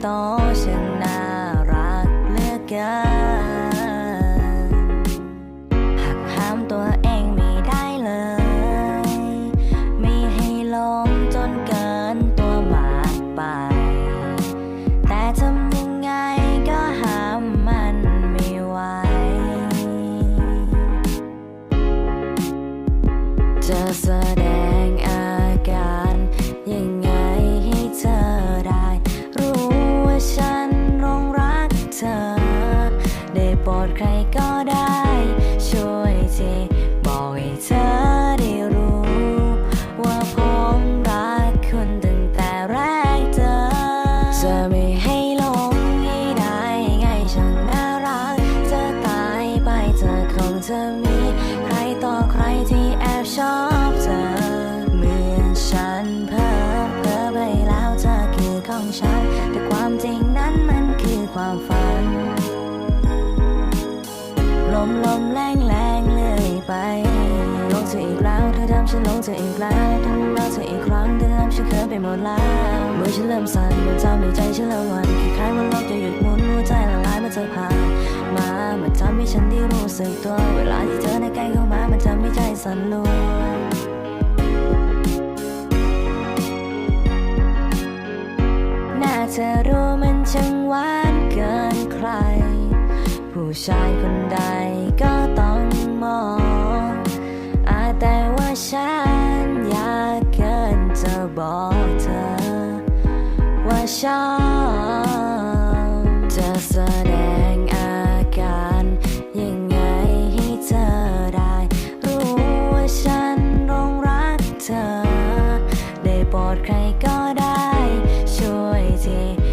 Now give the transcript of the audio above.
โตฉันน่ารักเหลือเกิน จะมีใครต่อใครที่แอบชอบเธอ เหมือนฉันเพ้อเพ้อไปแล้วเธอคือของฉัน แต่ความจริงนั้นมันคือความฝัน ลมลมแรงแรงเลื่อยไปหลงเธออีกแล้วเธอทำฉันหลงเธออีกแล้วทำแล้วเธออีกครั้งเธอทำฉันเคินไปหมดแล้วมือฉันเริ่มสั่นมันทำให้ใจฉันละวันคล้ายๆว่าโลกจะหยุดหมุนหัวใจละลายมื่อเธอผ่านมามันทำให้ฉันได้รู้สึกตัว อในใกล้เข้ามามันทำให้ใจสั่นรัวน่าเธอรู้มันช่างหวานเกินใคร ผู้ชายคนใดก็ต้องมองอาแต่ว่าฉันอยากเกินจะบอกเธอ ว่าชอบจะแส ใครก็ได้ ช่วยที